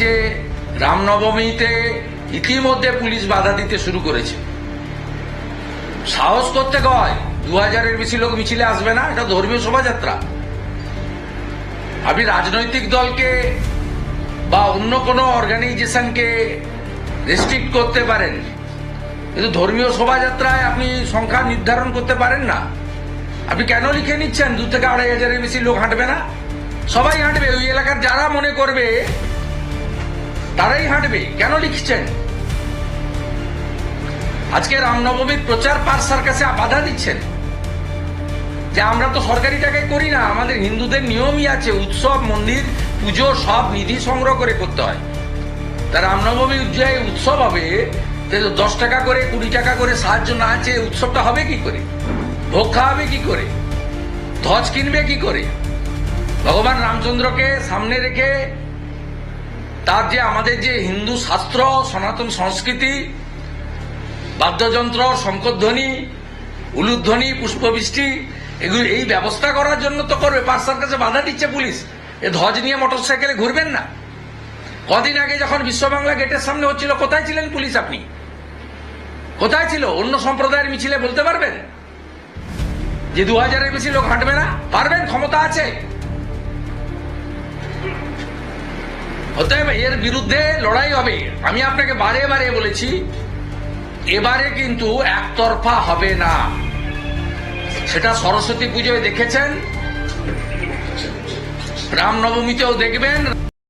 যে রামনবমীতে ইতিমধ্যে পুলিশ বাধা দিতে শুরু করেছে। সাহস করতে কয় দু হাজারের বেশি লোক মিছিলে আসবে না, এটা ধর্মীয় শোভাযাত্রা। আপনি রাজনৈতিক দলকে বা অন্য কোনো অর্গানাইজেশনকে রেস্ট্রিক্ট করতে পারেন, কিন্তু ধর্মীয় শোভাযাত্রায় আপনি সংখ্যা নির্ধারণ করতে পারেন না। আপনি কেন লিখে নিচ্ছেন, দু থেকে আড়াই হাজারের বেশি লোক হাঁটবে না? সবাই হাঁটবে, ওই এলাকার যারা মনে করবে তারাই হাঁটবে, কেন লিখছেন? আজকে রামনবমীর প্রচার পার সার্কাসে বাধা দিচ্ছেন। যে আমরা তো সরকারি টাকায় করি না, আমাদের হিন্দুদের নিয়মই আছে, উৎসব, মন্দির, পুজো, সব নিধি সংগ্রহ করে করতে হয়। তা রামনবমী যে উৎসব হবে দশ টাকা করে, কুড়ি টাকা করে সাহায্য না আছে উৎসবটা হবে কি করে? ভোগ খাওয়াবে কি করে? ধ্বজ কিনবে কি করে? ভগবান রামচন্দ্রকে সামনে রেখে তার যে আমাদের যে হিন্দু শাস্ত্র, সনাতন সংস্কৃতি, বাদ্যযন্ত্র, শঙ্করধ্বনি, উলুধ্বনি, পুষ্পবৃষ্টি, এগুলো এই ব্যবস্থা করার জন্য তো করবে। পাঁচটার কাছে বাধা দিচ্ছে পুলিশ। এ ধ্বজ নিয়ে মোটরসাইকেলে ঘুরবেন না। কদিন আগে যখন বিশ্ব বাংলা গেটের সামনে হচ্ছিল, কোথায় ছিলেন পুলিশ আপনি? কোথায় ছিল? অন্য সম্প্রদায়ের মিছিলে বলতে পারবেন? যে দু হাজারের বেশি লোক হাঁটবে না? পারবেন? ক্ষমতা আছে। অতএব এর বিরুদ্ধে লড়াই হবে। আমি আপনাকে বারে বারে বলেছি, এবারে কিন্তু একতরফা হবে না। সেটা সরস্বতী পুজোয় দেখেছেন? রামনবমীতেও দেখবেন।